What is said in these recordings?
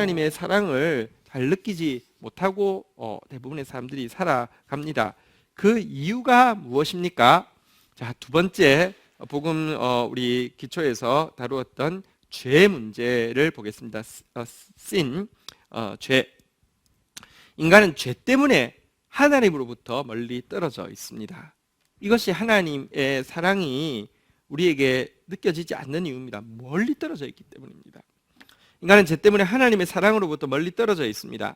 하나님의 사랑을 잘 느끼지 못하고 어, 대부분의 사람들이 살아갑니다. 그 이유가 무엇입니까? 자, 두 번째 복음 어, 우리 기초에서 다루었던 죄 문제를 보겠습니다. 어, sin, 어, 죄. 인간은 죄 때문에 하나님으로부터 멀리 떨어져 있습니다. 이것이 하나님의 사랑이 우리에게 느껴지지 않는 이유입니다. 멀리 떨어져 있기 때문입니다. 인간은 죄 때문에 하나님의 사랑으로부터 멀리 떨어져 있습니다.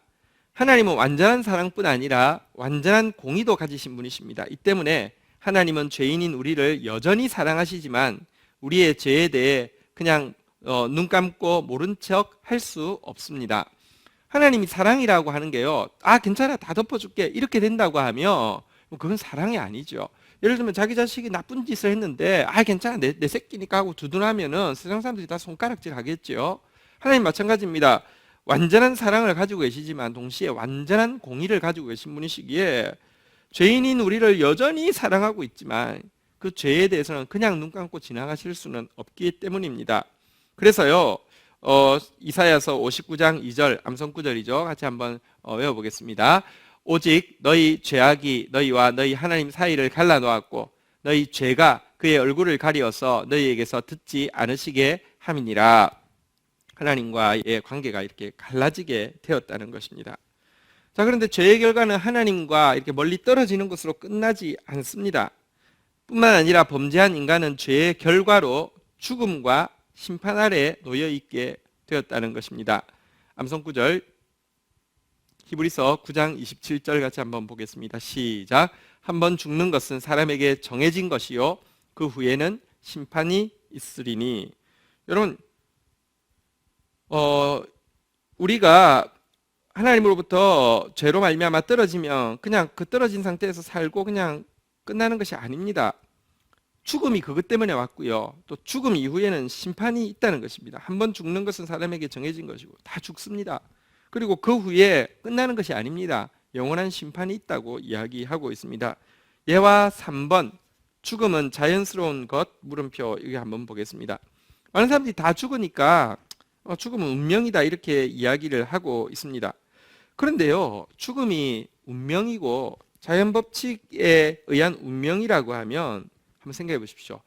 하나님은 완전한 사랑뿐 아니라 완전한 공의도 가지신 분이십니다. 이 때문에 하나님은 죄인인 우리를 여전히 사랑하시지만 우리의 죄에 대해 그냥 어, 눈 감고 모른 척 할 수 없습니다. 하나님이 사랑이라고 하는 게요. 아, 괜찮아. 다 덮어줄게. 이렇게 된다고 하면 그건 사랑이 아니죠. 예를 들면 자기 자식이 나쁜 짓을 했는데 아, 괜찮아. 내, 내 새끼니까 하고 두둔하면은 세상 사람들이 다 손가락질 하겠죠. 하나님 마찬가지입니다. 완전한 사랑을 가지고 계시지만 동시에 완전한 공의를 가지고 계신 분이시기에 죄인인 우리를 여전히 사랑하고 있지만 그 죄에 대해서는 그냥 눈 감고 지나가실 수는 없기 때문입니다. 그래서요, 어, 이사야서 59장 2절 암송 구절이죠. 같이 한번 어, 외워보겠습니다. 오직 너희 죄악이 너희와 너희 하나님 사이를 갈라놓았고 너희 죄가 그의 얼굴을 가리어서 너희에게서 듣지 않으시게 함이니라. 하나님과의 관계가 이렇게 갈라지게 되었다는 것입니다. 자, 그런데 죄의 결과는 하나님과 이렇게 멀리 떨어지는 것으로 끝나지 않습니다. 뿐만 아니라 범죄한 인간은 죄의 결과로 죽음과 심판 아래 놓여 있게 되었다는 것입니다. 암송 구절 히브리서 9장 27절 같이 한번 보겠습니다. 시작. 한번 죽는 것은 사람에게 정해진 것이요 그 후에는 심판이 있으리니. 여러분 어 우리가 하나님으로부터 죄로 말미암아 떨어지면 그냥 그 떨어진 상태에서 살고 그냥 끝나는 것이 아닙니다. 죽음이 그것 때문에 왔고요. 또 죽음 이후에는 심판이 있다는 것입니다. 한 번 죽는 것은 사람에게 정해진 것이고 다 죽습니다. 그리고 그 후에 끝나는 것이 아닙니다. 영원한 심판이 있다고 이야기하고 있습니다. 예와 3번 죽음은 자연스러운 것 물음표 여기 한번 보겠습니다. 많은 사람들이 다 죽으니까 어, 죽음은 운명이다 이렇게 이야기를 하고 있습니다. 그런데요, 죽음이 운명이고 자연 법칙에 의한 운명이라고 하면 한번 생각해 보십시오.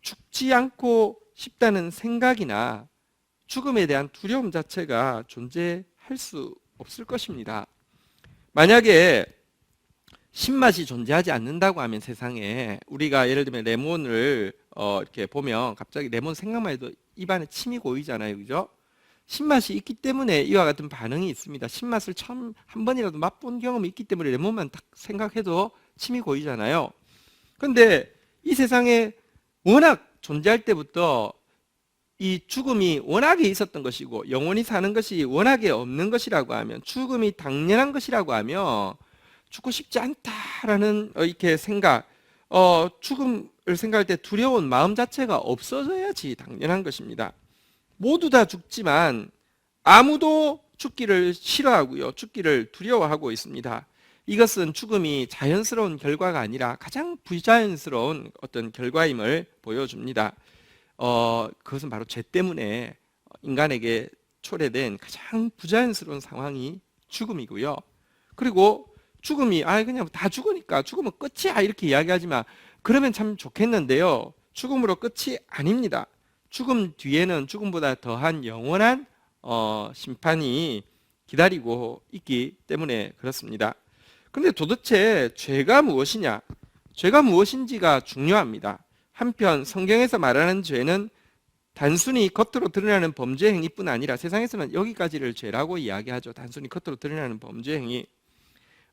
죽지 않고 싶다는 생각이나 죽음에 대한 두려움 자체가 존재할 수 없을 것입니다. 만약에 신맛이 존재하지 않는다고 하면 세상에 우리가 예를 들면 레몬을 어 이렇게 보면 갑자기 레몬 생각만 해도 입안에 침이 고이잖아요. 그죠? 신맛이 있기 때문에 이와 같은 반응이 있습니다. 신맛을 처음 한 번이라도 맛본 경험이 있기 때문에 레몬만 딱 생각해도 침이 고이잖아요. 그런데 이 세상에 워낙 존재할 때부터 이 죽음이 워낙에 있었던 것이고 영원히 사는 것이 워낙에 없는 것이라고 하면 죽음이 당연한 것이라고 하면 죽고 싶지 않다라는 어, 이렇게 생각, 어, 죽음을 생각할 때 두려운 마음 자체가 없어져야지 당연한 것입니다. 모두 다 죽지만 아무도 죽기를 싫어하고요. 죽기를 두려워하고 있습니다. 이것은 죽음이 자연스러운 결과가 아니라 가장 부자연스러운 어떤 결과임을 보여줍니다. 어, 그것은 바로 죄 때문에 인간에게 초래된 가장 부자연스러운 상황이 죽음이고요. 그리고 죽음이 아 그냥 다 죽으니까 죽으면 끝이야 이렇게 이야기하지만 그러면 참 좋겠는데요. 죽음으로 끝이 아닙니다. 죽음 뒤에는 죽음보다 더한 영원한 어, 심판이 기다리고 있기 때문에 그렇습니다. 근데 도대체 죄가 무엇이냐? 죄가 무엇인지가 중요합니다. 한편 성경에서 말하는 죄는 단순히 겉으로 드러나는 범죄 행위뿐 아니라 세상에서는 여기까지를 죄라고 이야기하죠. 단순히 겉으로 드러나는 범죄 행위.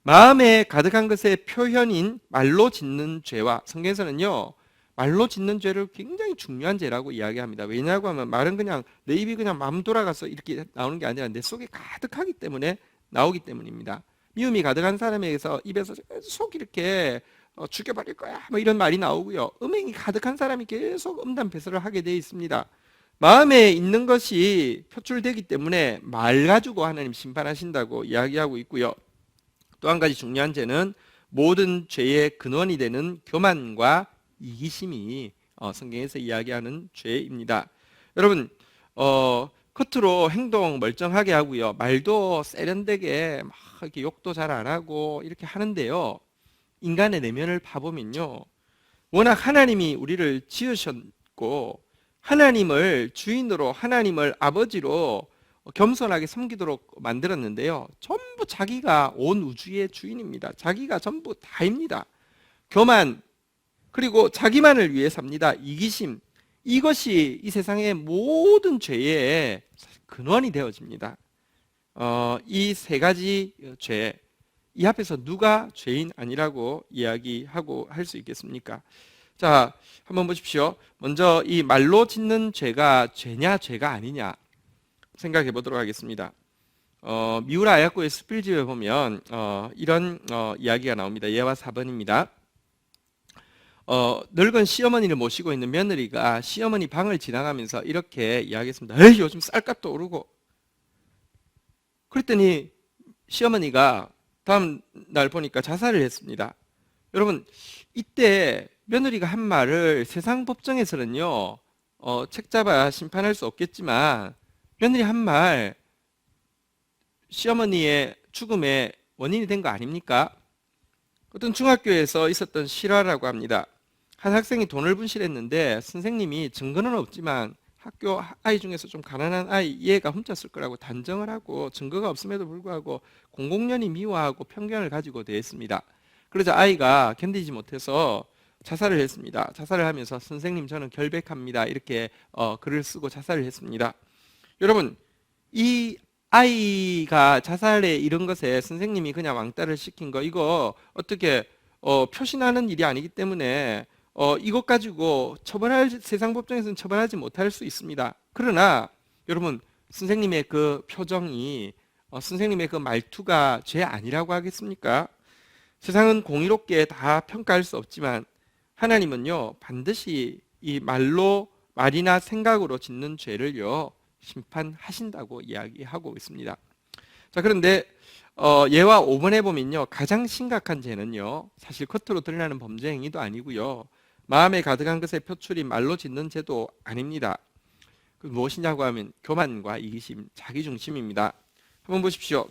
마음에 가득한 것의 표현인 말로 짓는 죄와 성경에서는요. 말로 짓는 죄를 굉장히 중요한 죄라고 이야기합니다. 왜냐고 하면 말은 그냥 내 입이 그냥 마음 돌아가서 이렇게 나오는 게 아니라 내 속에 가득하기 때문에 나오기 때문입니다. 미움이 가득한 사람에게서 입에서 계속 이렇게 어, 죽여버릴 거야 뭐 이런 말이 나오고요. 음행이 가득한 사람이 계속 음담 배설을 하게 되어 있습니다. 마음에 있는 것이 표출되기 때문에 말 가지고 하나님 심판하신다고 이야기하고 있고요. 또 한 가지 중요한 죄는 모든 죄의 근원이 되는 교만과 이기심이 어, 성경에서 이야기하는 죄입니다. 여러분 어, 겉으로 행동 멀쩡하게 하고요. 말도 세련되게 막 이렇게 욕도 잘 안 하고 이렇게 하는데요. 인간의 내면을 파보면요. 워낙 하나님이 우리를 지으셨고 하나님을 주인으로 하나님을 아버지로 겸손하게 섬기도록 만들었는데요. 전부 자기가 온 우주의 주인입니다. 자기가 전부 다입니다. 교만 그리고 자기만을 위해 삽니다. 이기심 이것이 이 세상의 모든 죄의 근원이 되어집니다. 어, 이 세 가지 죄, 이 앞에서 누가 죄인 아니라고 이야기하고 할 수 있겠습니까? 자, 한번 보십시오. 먼저 이 말로 짓는 죄가 죄냐 죄가 아니냐 생각해 보도록 하겠습니다. 어, 미우라 야코의 스필집에 보면 어, 이런 어, 이야기가 나옵니다. 예와 4번입니다. 어, 늙은 시어머니를 모시고 있는 며느리가 시어머니 방을 지나가면서 이렇게 이야기했습니다. 에이, 요즘 쌀값도 오르고. 그랬더니 시어머니가 다음 날 보니까 자살을 했습니다. 여러분, 이때 며느리가 한 말을 세상 법정에서는요, 어, 책 잡아 심판할 수 없겠지만, 며느리 한 말, 시어머니의 죽음의 원인이 된 거 아닙니까? 어떤 중학교에서 있었던 실화라고 합니다. 한 학생이 돈을 분실했는데 선생님이 증거는 없지만 학교 아이 중에서 좀 가난한 아이 얘가 훔쳤을 거라고 단정을 하고 증거가 없음에도 불구하고 공공연히 미워하고 편견을 가지고 대했습니다. 그러자 아이가 견디지 못해서 자살을 했습니다. 자살을 하면서 선생님 저는 결백합니다. 이렇게 어, 글을 쓰고 자살을 했습니다. 여러분 이 아이가 자살에 이른 것에 선생님이 그냥 왕따를 시킨 거 이거 어떻게 어, 표신하는 일이 아니기 때문에 어, 이것 가지고 처벌할 세상 법정에서는 처벌하지 못할 수 있습니다. 그러나 여러분 선생님의 그 표정이 어, 선생님의 그 말투가 죄 아니라고 하겠습니까? 세상은 공의롭게 다 평가할 수 없지만 하나님은요 반드시 이 말로 말이나 생각으로 짓는 죄를요 심판하신다고 이야기하고 있습니다. 자 그런데 어, 예와 5번에 보면요 가장 심각한 죄는요 사실 겉으로 드러나는 범죄 행위도 아니고요 마음에 가득한 것의 표출이 말로 짓는 죄도 아닙니다. 그 무엇이냐고 하면 교만과 이기심, 자기중심입니다. 한번 보십시오.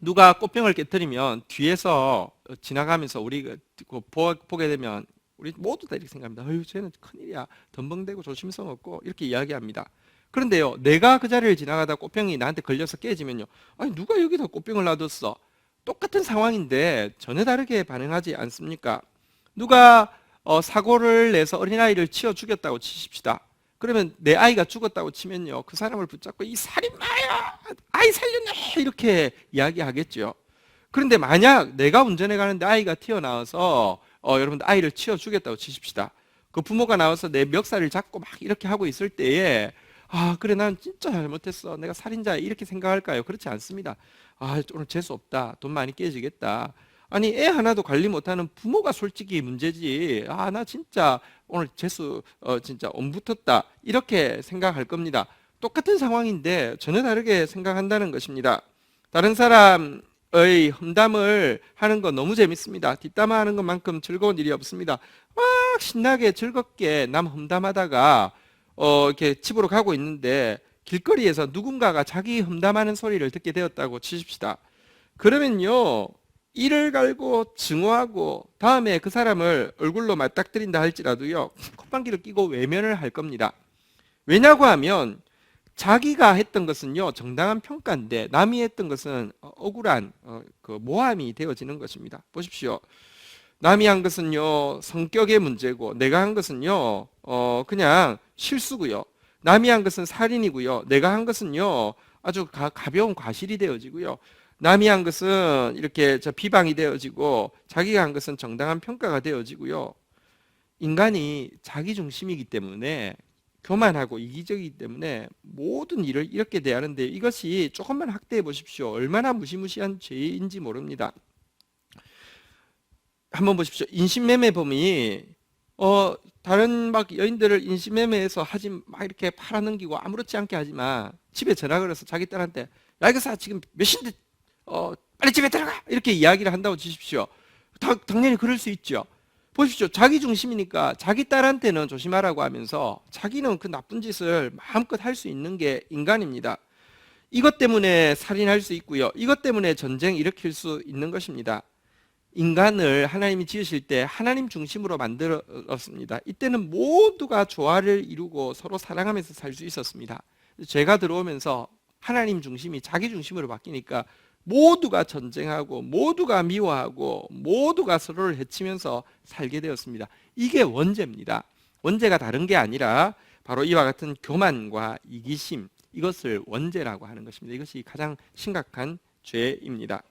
누가 꽃병을 깨뜨리면 뒤에서 지나가면서 우리 그 보게 되면 우리 모두 다 이렇게 생각합니다. 어휴, 쟤는 큰일이야. 덤벙대고 조심성 없고 이렇게 이야기합니다. 그런데요, 내가 그 자리를 지나가다 꽃병이 나한테 걸려서 깨지면요. 아니, 누가 여기다 꽃병을 놔뒀어? 똑같은 상황인데 전혀 다르게 반응하지 않습니까? 누가 어, 사고를 내서 어린아이를 치어 죽였다고 치십시다. 그러면 내 아이가 죽었다고 치면요. 그 사람을 붙잡고 이 살인마야! 아이 살렸네! 이렇게 이야기하겠죠. 그런데 만약 내가 운전해 가는데 아이가 튀어나와서 어, 여러분들 아이를 치어 죽였다고 치십시다. 그 부모가 나와서 내 멱살을 잡고 막 이렇게 하고 있을 때에 아 그래 난 진짜 잘못했어 내가 살인자야 이렇게 생각할까요? 그렇지 않습니다. 아 오늘 재수 없다 돈 많이 깨지겠다 아니 애 하나도 관리 못하는 부모가 솔직히 문제지 아 나 진짜 오늘 재수 어, 진짜 옴붙었다 이렇게 생각할 겁니다. 똑같은 상황인데 전혀 다르게 생각한다는 것입니다. 다른 사람 의 험담을 하는 거 너무 재밌습니다. 뒷담화하는 것만큼 즐거운 일이 없습니다. 막 신나게 즐겁게 남 험담하다가 어, 이렇게 집으로 가고 있는데 길거리에서 누군가가 자기 험담하는 소리를 듣게 되었다고 치십시다. 그러면요, 이를 갈고 증오하고 다음에 그 사람을 얼굴로 맞닥뜨린다 할지라도요, 콧방귀를 끼고 외면을 할 겁니다. 왜냐고 하면 자기가 했던 것은요, 정당한 평가인데 남이 했던 것은 억울한 어, 그 모함이 되어지는 것입니다. 보십시오. 남이 한 것은요 성격의 문제고 내가 한 것은요 어 그냥 실수고요. 남이 한 것은 살인이고요. 내가 한 것은요 아주 가, 가벼운 과실이 되어지고요. 남이 한 것은 이렇게 저 비방이 되어지고 자기가 한 것은 정당한 평가가 되어지고요. 인간이 자기 중심이기 때문에 교만하고 이기적이기 때문에 모든 일을 이렇게 대하는데 이것이 조금만 확대해 보십시오. 얼마나 무시무시한 죄인지 모릅니다. 한번 보십시오. 인신매매 범이 어 다른 막 여인들을 인신매매해서 하지 막 이렇게 팔아넘기고 아무렇지 않게 하지만 집에 전화 걸어서 자기 딸한테 야 이거 사 지금 몇인데 어 빨리 집에 들어가 이렇게 이야기를 한다고 치십시오. 다, 당연히 그럴 수 있죠. 보십시오. 자기 중심이니까 자기 딸한테는 조심하라고 하면서 자기는 그 나쁜 짓을 마음껏 할 수 있는 게 인간입니다. 이것 때문에 살인할 수 있고요. 이것 때문에 전쟁 일으킬 수 있는 것입니다. 인간을 하나님이 지으실 때 하나님 중심으로 만들었습니다. 이때는 모두가 조화를 이루고 서로 사랑하면서 살 수 있었습니다. 제가 들어오면서 하나님 중심이 자기 중심으로 바뀌니까 모두가 전쟁하고 모두가 미워하고 모두가 서로를 해치면서 살게 되었습니다. 이게 원죄입니다. 원죄가 다른 게 아니라 바로 이와 같은 교만과 이기심 이것을 원죄라고 하는 것입니다. 이것이 가장 심각한 죄입니다.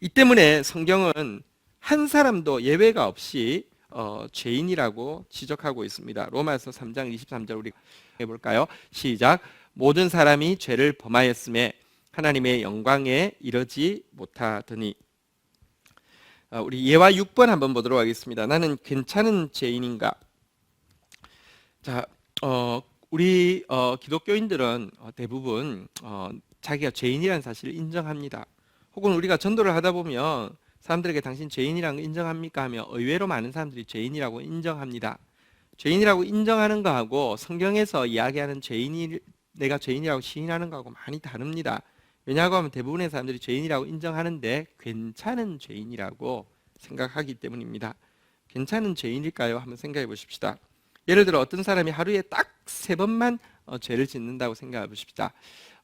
이 때문에 성경은 한 사람도 예외가 없이 어, 죄인이라고 지적하고 있습니다. 로마서 3장 23절 우리 해볼까요? 시작. 모든 사람이 죄를 범하였음에 하나님의 영광에 이르지 못하더니 어, 우리 예와 6번 한번 보도록 하겠습니다. 나는 괜찮은 죄인인가? 자, 어, 우리 어, 기독교인들은 어, 대부분 어, 자기가 죄인이라는 사실을 인정합니다. 혹은 우리가 전도를 하다 보면 사람들에게 당신 죄인이라는 거 인정합니까? 하며 의외로 많은 사람들이 죄인이라고 인정합니다. 죄인이라고 인정하는 거하고 성경에서 이야기하는 죄인이 내가 죄인이라고 시인하는 거하고 많이 다릅니다. 왜냐하고 하면 대부분의 사람들이 죄인이라고 인정하는데 괜찮은 죄인이라고 생각하기 때문입니다. 괜찮은 죄인일까요? 한번 생각해 보십시다. 예를 들어 어떤 사람이 하루에 딱 세 번만 어, 죄를 짓는다고 생각해 보십시다.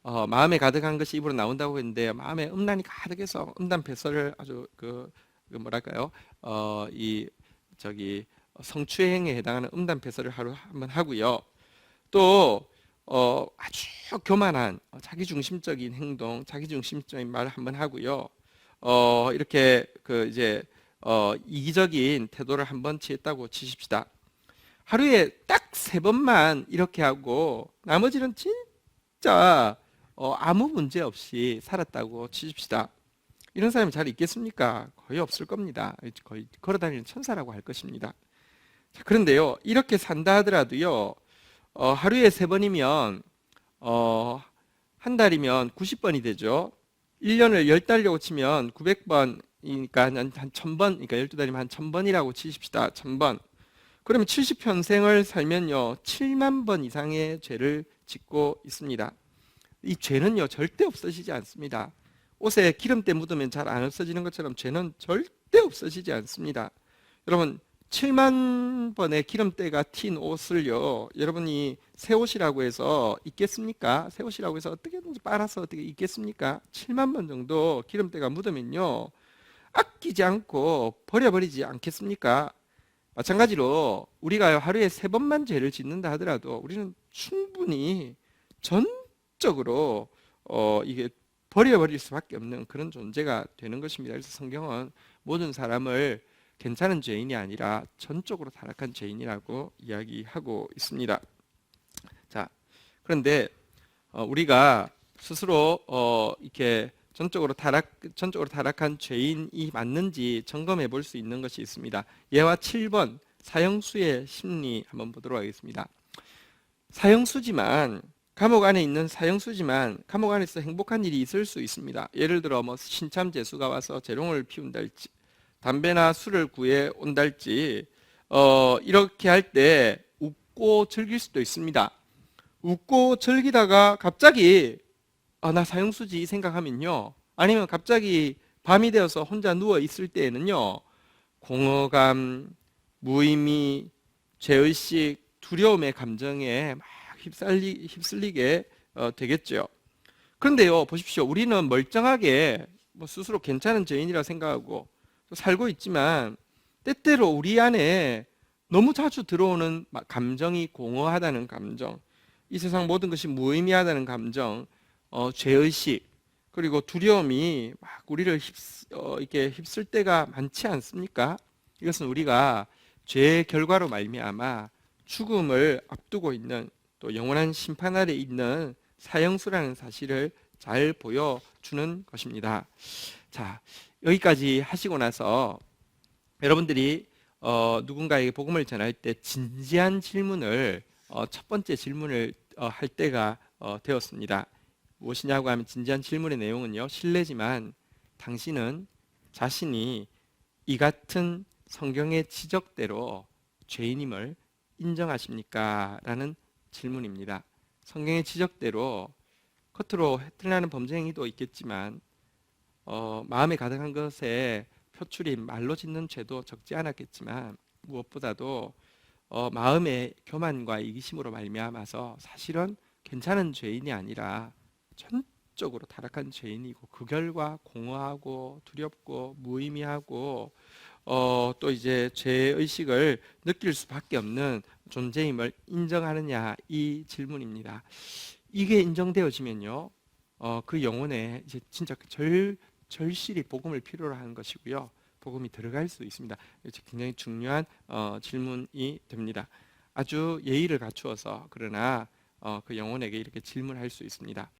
어, 마음에 가득한 것이 입으로 나온다고 했는데 마음에 음란이 가득해서 음란 패설을 아주 그, 그 뭐랄까요? 어, 이 저기 성추행에 해당하는 음란 패설을 하루 한번 하고요. 또 어, 아주 교만한 어, 자기 중심적인 행동, 자기 중심적인 말을 한번 하고요. 어, 이렇게 그 이제 어, 이기적인 태도를 한번 취했다고 치십시다. 하루에 딱 세 번만 이렇게 하고 나머지는 진짜 어, 아무 문제 없이 살았다고 치십시다. 이런 사람이 잘 있겠습니까? 거의 없을 겁니다. 거의 걸어다니는 천사라고 할 것입니다. 자, 그런데요, 이렇게 산다 하더라도요, 어, 하루에 세 번이면 어, 한 달이면 90번이 되죠. 1년을 10달려고 치면 900번이니까 한, 한 1000번, 그러니까 12달이면 한 1000번이라고 치십시다. 1000번. 그러면 70평생을 살면요, 7만 번 이상의 죄를 짓고 있습니다. 이 죄는요, 절대 없어지지 않습니다. 옷에 기름때 묻으면 잘 안 없어지는 것처럼 죄는 절대 없어지지 않습니다. 여러분, 7만 번의 기름때가 튄 옷을요, 여러분이 새 옷이라고 해서 입겠습니까? 새 옷이라고 해서 어떻게든지 빨아서 어떻게 입겠습니까? 7만 번 정도 기름때가 묻으면요, 아끼지 않고 버려버리지 않겠습니까? 마찬가지로 우리가 하루에 세 번만 죄를 짓는다 하더라도 우리는 충분히 전 적으로 어, 이게 버려버릴 수밖에 없는 그런 존재가 되는 것입니다. 그래서 성경은 모든 사람을 괜찮은 죄인이 아니라 전적으로 타락한 죄인이라고 이야기하고 있습니다. 자, 그런데 어, 우리가 스스로 어, 이렇게 전적으로 타락 전적으로 타락한 죄인이 맞는지 점검해 볼 수 있는 것이 있습니다. 예와 7번 사형수의 심리 한번 보도록 하겠습니다. 사형수지만 감옥 안에 있는 사형수지만 감옥 안에서 행복한 일이 있을 수 있습니다. 예를 들어 뭐 신참 재수가 와서 재롱을 피운달지 담배나 술을 구해 온달지 어, 이렇게 할 때 웃고 즐길 수도 있습니다. 웃고 즐기다가 갑자기 아, 나 사형수지 생각하면요. 아니면 갑자기 밤이 되어서 혼자 누워 있을 때에는요. 공허감, 무의미, 죄의식, 두려움의 감정에 막 휩쓸리, 휩쓸리게 어, 되겠죠. 그런데요, 보십시오. 우리는 멀쩡하게 뭐 스스로 괜찮은 죄인이라 생각하고 살고 있지만 때때로 우리 안에 너무 자주 들어오는 감정이 공허하다는 감정, 이 세상 모든 것이 무의미하다는 감정, 어, 죄의식 그리고 두려움이 막 우리를 휩, 어, 이렇게 휩쓸 때가 많지 않습니까? 이것은 우리가 죄의 결과로 말미암아 죽음을 앞두고 있는 또 영원한 심판 아래 있는 사형수라는 사실을 잘 보여주는 것입니다. 자, 여기까지 하시고 나서 여러분들이 어, 누군가에게 복음을 전할 때 진지한 질문을 어, 첫 번째 질문을 어, 할 때가 어, 되었습니다. 무엇이냐고 하면 진지한 질문의 내용은요. 실례지만 당신은 자신이 이 같은 성경의 지적대로 죄인임을 인정하십니까? 라는 질문입니다. 성경의 지적대로 겉으로 드러나는 범죄 행위도 있겠지만 어, 마음에 가득한 것에 표출이 말로 짓는 죄도 적지 않았겠지만 무엇보다도 어, 마음의 교만과 이기심으로 말미암아서 사실은 괜찮은 죄인이 아니라 전적으로 타락한 죄인이고 그 결과 공허하고 두렵고 무의미하고 어, 또 이제 죄 의식을 느낄 수밖에 없는 존재임을 인정하느냐 이 질문입니다. 이게 인정되어지면요, 어, 그 영혼에 이제 진짜 그절 절실히 복음을 필요로 하는 것이고요. 복음이 들어갈 수 있습니다. 굉장히 중요한 어, 질문이 됩니다. 아주 예의를 갖추어서 그러나 어, 그 영혼에게 이렇게 질문할 수 있습니다.